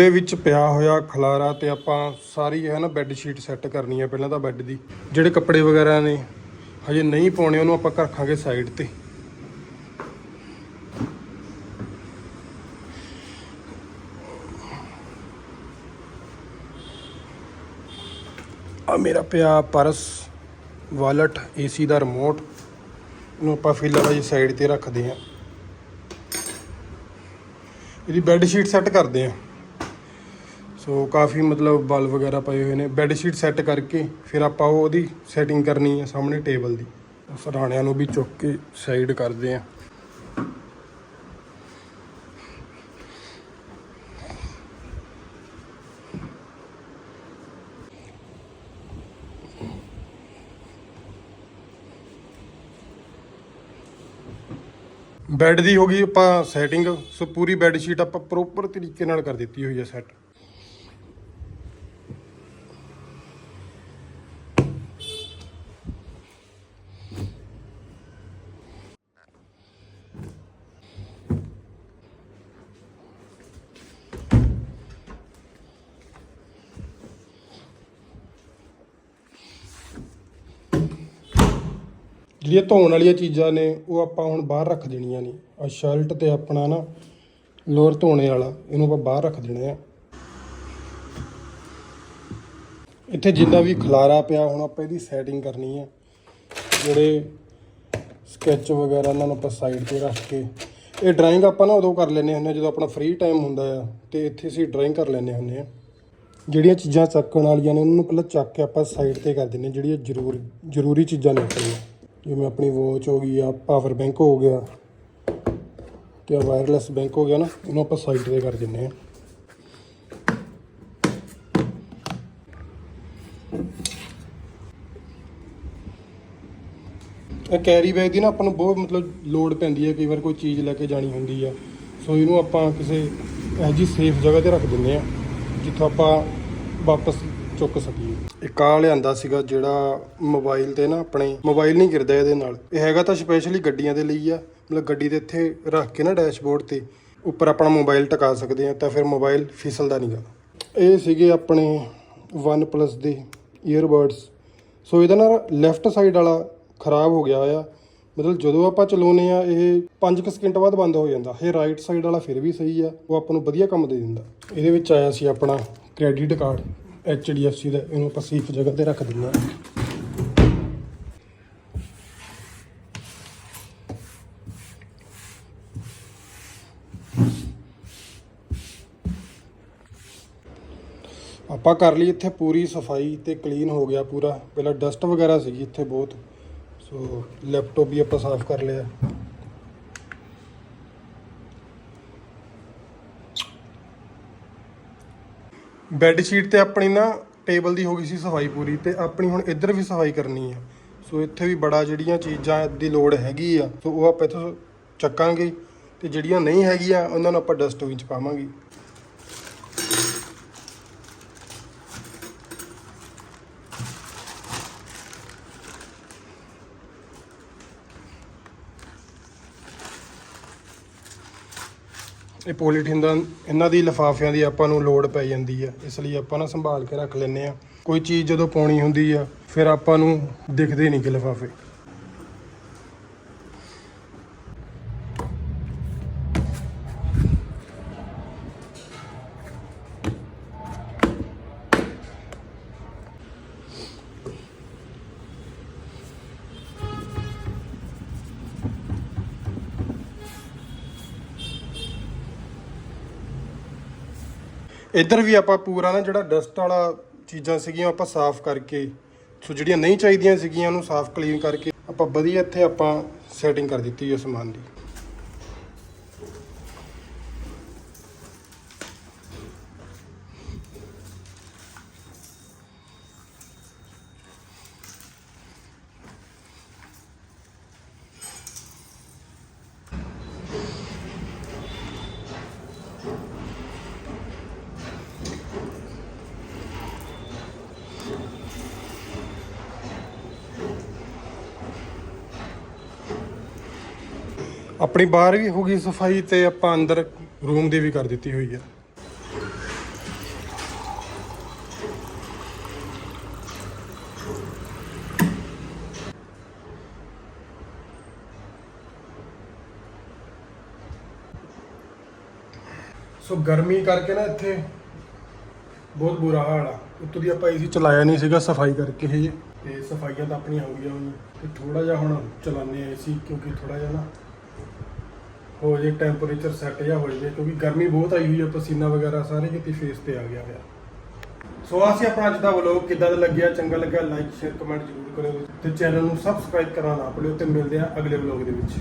Room ਵਿੱਚ ਪਿਆ ਹੋਇਆ ਖਲਾਰਾ ਤੇ ਆਪਾਂ ਸਾਰੀ ਹੈ ਨਾ ਬੈੱਡ ਸ਼ੀਟ ਸੈੱਟ ਕਰਨੀ ਹੈ ਪਹਿਲਾਂ ਤਾਂ ਬੈੱਡ ਦੀ। ਜਿਹੜੇ ਕੱਪੜੇ ਵਗੈਰਾ ਨੇ, ਹਜੇ ਨਹੀਂ ਪਾਉਣੇ, ਉਹਨੂੰ ਆਪਾਂ ਰੱਖਾਂਗੇ ਸਾਈਡ ਤੇ। ਆ ਮੇਰਾ ਪਿਆ ਪਰਸ ਵਾਲਟ ਏਸੀ ਦਾ ਰਿਮੋਟ ਨੂੰ ਆਪਾਂ ਫਿਲਹਾਲ ਜੀ ਸਾਈਡ ਤੇ ਰੱਖਦੇ ਹਾਂ। ਇਹਦੀ ਬੈੱਡ ਸ਼ੀਟ ਸੈੱਟ ਕਰਦੇ ਹਾਂ। ਸੋ ਕਾਫੀ ਮਤਲਬ ਬਲ ਵਗੈਰਾ ਪਏ ਹੋਏ ਨੇ। ਬੈੱਡ ਸ਼ੀਟ ਸੈੱਟ ਕਰਕੇ ਫਿਰ ਆਪਾਂ ਉਹਦੀ ਸੈਟਿੰਗ ਕਰਨੀ ਹੈ ਸਾਹਮਣੇ ਟੇਬਲ ਦੀ। ਸਰਾਣਿਆਂ ਨੂੰ ਵੀ ਚੁੱਕ ਕੇ ਸਾਈਡ ਕਰਦੇ ਹਾਂ। ਬੈੱਡ ਦੀ ਹੋ ਗਈ ਆਪਾਂ ਸੈਟਿੰਗ ਸੋ ਪੂਰੀ ਬੈੱਡ ਸ਼ੀਟ ਆਪਾਂ ਪ੍ਰੋਪਰ ਤਰੀਕੇ ਨਾਲ ਕਰ ਦਿੱਤੀ ਹੋਈ ਹੈ ਸੈੱਟ ਜਿਹੜੀਆਂ ਧੋਣ ਵਾਲੀਆਂ ਚੀਜ਼ਾਂ ਨੇ, ਉਹ ਆਪਾਂ ਹੁਣ ਬਾਹਰ ਰੱਖ ਦੇਣੀਆਂ ਨੇ। ਆ ਸ਼ਰਟ ਤੇ ਆਪਣਾ ਨਾ, ਲੋਅਰ ਧੋਣੇ ਵਾਲਾ, ਇਹਨੂੰ ਆਪਾਂ ਬਾਹਰ ਰੱਖ ਦੇਣਾ ਆ। ਇੱਥੇ ਜਿੰਨਾ ਵੀ ਖਲਾਰਾ ਪਿਆ, ਹੁਣ ਆਪਾਂ ਇਹਦੀ ਸੈਟਿੰਗ ਕਰਨੀ ਹੈ ਜਿਹੜੇ ਸਕੈਚ ਵਗੈਰਾ ਉਹਨਾਂ ਨੂੰ ਆਪਾਂ ਸਾਈਡ ਤੇ ਰੱਖ ਕੇ। ਇਹ ਡਰਾਇੰਗ ਆਪਾਂ ਨਾ ਉਦੋਂ ਕਰ ਲੈਂਦੇ ਹੁੰਦੇ ਹਾਂ ਜਦੋਂ ਆਪਣਾ ਫ੍ਰੀ ਟਾਈਮ ਹੁੰਦਾ ਆ, ਤੇ ਇੱਥੇ ਅਸੀਂ ਡਰਾਇੰਗ ਕਰ ਲੈਂਦੇ ਹੁੰਦੇ ਆ। ਜਿਹੜੀਆਂ ਚੀਜ਼ਾਂ ਚੱਕਣ ਵਾਲੀਆਂ ਨੇ, ਉਹਨਾਂ ਨੂੰ ਪਹਿਲਾਂ ਚੱਕ ਕੇ ਆਪਾਂ ਸਾਈਡ ਤੇ ਕਰ ਦਿੰਦੇ ਹਾਂ ਜਿਹੜੀਆਂ ਜ਼ਰੂਰ, ਜ਼ਰੂਰੀ ਚੀਜ਼ਾਂ ਨੇ। ਆਪਣੀਆਂ ਜਿਵੇਂ ਆਪਣੀ ਵਾਚ ਹੋ ਗਈ ਆ ਪਾਵਰ ਬੈਂਕ ਹੋ ਗਿਆ, ਤੇ ਵਾਇਰਲੈਸ ਬੈਂਕ ਹੋ ਗਿਆ ਨਾ ਇਹਨੂੰ ਆਪਾਂ ਸਾਈਡ ਤੇ ਕਰ ਦਿੰਦੇ ਆ ਇਹ ਕੈਰੀ ਬੈਗ ਦੀ ਨਾ ਆਪਾਂ ਨੂੰ ਬਹੁਤ ਮਤਲਬ ਲੋਡ ਪੈਂਦੀ ਹੈ, ਕਈ ਵਾਰ ਕੋਈ ਚੀਜ਼ ਲੈ ਕੇ ਜਾਣੀ ਹੁੰਦੀ ਆ। ਸੋ ਇਹਨੂੰ ਆਪਾਂ ਕਿਸੇ ਇਹੋ ਜਿਹੀ ਸੇਫ ਜਗ੍ਹਾ ਤੇ ਰੱਖ ਦਿੰਦੇ ਆ ਜਿੱਥੋਂ ਆਪਾਂ ਵਾਪਸ ਚੁੱਕ ਸਕੀਏ ਇੱਕ ਆ ਲਿਆਂਦਾ ਸੀਗਾ ਜਿਹੜਾ ਮੋਬਾਈਲ ਤੇ ਨਾ ਆਪਣੇ ਮੋਬਾਈਲ ਨਹੀਂ ਗਿਰਦਾ ਇਹਦੇ ਨਾਲ। ਇਹ ਹੈਗਾ ਤਾਂ ਸਪੈਸ਼ਲੀ ਗੱਡੀਆਂ ਦੇ ਲਈ ਆ। ਮਤਲਬ ਗੱਡੀ ਦੇ ਇੱਥੇ ਰੱਖ ਕੇ ਨਾ ਡੈਸ਼ਬੋਰਡ ਤੇ, ਉੱਪਰ ਆਪਣਾ ਮੋਬਾਈਲ ਟਿਕਾ ਸਕਦੇ ਆ ਤਾਂ ਫਿਰ ਮੋਬਾਈਲ ਫਿਸਲਦਾ ਨਹੀਂਗਾ ਇਹ ਸੀਗੇ ਆਪਣੇ OnePlus ਦੇ ਈਅਰਬਡਸ ਸੋ ਇਹਦਾ ਨਾ ਲੈਫਟ ਸਾਈਡ ਵਾਲਾ ਖਰਾਬ ਹੋ ਗਿਆ ਆ। ਮਤਲਬ ਜਦੋਂ ਆਪਾਂ ਚਲਾਉਨੇ ਆ ਇਹ 5 ਸਕਿੰਟ ਬਾਅਦ ਬੰਦ ਹੋ ਜਾਂਦਾ। ਇਹ ਰਾਈਟ ਸਾਈਡ ਵਾਲਾ ਫਿਰ ਵੀ ਸਹੀ ਆ। ਉਹ ਆਪਾਂ ਨੂੰ ਵਧੀਆ ਕੰਮ ਦੇ ਦਿੰਦਾ। ਇਹਦੇ ਵਿੱਚ ਆਇਆ ਸੀ ਆਪਣਾ ਕ੍ਰੈਡਿਟ ਕਾਰਡ HDFC ਦਾ, ਇਹਨੂੰ ਆਪਾਂ ਸੇਫ ਜਗ੍ਹਾ ਤੇ ਰੱਖ ਦਿੰਦੇ ਹਾਂ। ਆਪਾਂ ਕਰ ਲਈ ਇੱਥੇ ਪੂਰੀ ਸਫ਼ਾਈ ਤੇ ਕਲੀਨ ਹੋ ਗਿਆ ਪੂਰਾ। ਪਹਿਲਾਂ ਡਸਟ ਵਗੈਰਾ ਸੀਗੀ ਇੱਥੇ ਬਹੁਤ। ਸੋ ਲੈਪਟਾਪ ਵੀ ਆਪਾਂ ਸਾਫ਼ ਕਰ ਲਿਆ। ਬੈੱਡ ਸ਼ੀਟ ਤੇ ਆਪਣੀ ਨਾ ਟੇਬਲ ਦੀ ਹੋ ਗਈ ਸੀ ਸਫ਼ਾਈ ਪੂਰੀ ਤੇ ਆਪਣੀ ਹੁਣ ਇੱਧਰ ਵੀ ਸਫ਼ਾਈ ਕਰਨੀ ਹੈ ਸੋ ਇੱਥੇ ਵੀ ਬੜਾ ਜਿਹੜੀਆਂ ਚੀਜ਼ਾਂ ਦੀ ਲੋੜ ਹੈਗੀ ਆ। ਸੋ ਉਹ ਆਪਾਂ ਇੱਥੋਂ ਚੱਕਾਂਗੇ ਤੇ ਜਿਹੜੀਆਂ ਨਹੀਂ ਹੈਗੀਆਂ, ਉਹਨਾਂ ਨੂੰ ਆਪਾਂ ਡਸਟਬਿਨ ਚ ਪਾਵਾਂਗੇ। ਇਹ ਪੋਲੀਥੀਨ ਦਾ, ਇਹਨਾਂ ਦੀ ਲਿਫਾਫਿਆਂ ਦੀ ਆਪਾਂ ਨੂੰ ਲੋੜ ਪੈ ਜਾਂਦੀ ਆ। ਇਸ ਲਈ ਆਪਾਂ ਨਾ ਸੰਭਾਲ ਕੇ ਰੱਖ ਲੈਂਦੇ ਆ। ਕੋਈ ਚੀਜ਼ ਜਦੋਂ ਪਾਉਣੀ ਹੁੰਦੀ ਆ, ਫਿਰ ਆਪਾਂ ਨੂੰ ਦਿਖਦੇ ਨਹੀਂ ਕਿ ਲਿਫਾਫੇ। ਇੱਧਰ ਵੀ ਆਪਾਂ ਪੂਰਾ ਨਾ ਜਿਹੜਾ ਡਸਟ ਵਾਲਾ ਚੀਜ਼ਾਂ ਸੀਗੀਆਂ ਆਪਾਂ ਸਾਫ਼ ਕਰਕੇ, ਸੋ ਜਿਹੜੀਆਂ ਨਹੀਂ ਚਾਹੀਦੀਆਂ ਸੀਗੀਆਂ ਉਹਨੂੰ ਸਾਫ਼ ਕਲੀਨ ਕਰਕੇ ਆਪਾਂ ਵਧੀਆ ਇੱਥੇ ਆਪਾਂ ਸੈਟਿੰਗ ਕਰ ਦਿੱਤੀ ਹੈ ਸਮਾਨ ਦੀ। ਆਪਣੀ ਬਾਹਰ ਵੀ ਹੋ ਗਈ ਸਫ਼ਾਈ ਤੇ ਆਪਾਂ ਅੰਦਰ ਰੂਮ ਦੀ ਵੀ ਕਰ ਦਿੱਤੀ ਹੋਈ ਹੈ ਸੋ ਗਰਮੀ ਕਰਕੇ ਨਾ ਇੱਥੇ ਬਹੁਤ ਬੁਰਾ ਹਾਲ ਆ। ਉੱਤੋਂ ਦੀ ਆਪਾਂ ਏਸੀ ਚਲਾਇਆ ਨਹੀਂ ਸੀਗਾ ਸਫ਼ਾਈ ਕਰਕੇ ਇਹ ਤੇ ਸਫਾਈਆਂ ਤਾਂ ਆਪਣੀਆਂ ਹੋ ਗਈਆਂ ਹੁਣ। ਤੇ ਥੋੜਾ ਜਿਹਾ ਹੁਣ ਚਲਾਉਂਦੇ ਆ ਏਸੀ ਕਿਉਂਕਿ ਥੋੜਾ ਜਿਹਾ ਨਾ ਹੋ ਜੇ ਟੈਂਪਰੇਚਰ ਸੈੱਟ ਜਾਂ ਹੋ ਜਾਵੇ, ਕਿਉਂਕਿ ਗਰਮੀ ਬਹੁਤ ਆਈ ਹੋਈ ਹੈ ਪਸੀਨਾ ਵਗੈਰਾ ਸਾਰੇ ਕਿਤੇ ਫੇਸ ਤੇ ਆ ਗਿਆ ਹੋਇਆ। ਸੋ ਅਸੀਂ ਆਪਣਾ ਅੱਜ ਦਾ ਵਲੋਗ ਕਿੱਦਾਂ ਦਾ ਲੱਗਿਆ, ਚੰਗਾ ਲੱਗਿਆ ਲਾਈਕ ਸ਼ੇਅਰ ਕਮੈਂਟ ਜ਼ਰੂਰ ਕਰਿਓ ਤੇ ਚੈਨਲ ਨੂੰ ਸਬਸਕ੍ਰਾਈਬ ਕਰਨਾ ਨਾ ਭੁੱਲਿਓ ਤੇ ਮਿਲਦੇ ਆ ਅਗਲੇ ਵਲੋਗ ਦੇ ਵਿੱਚ।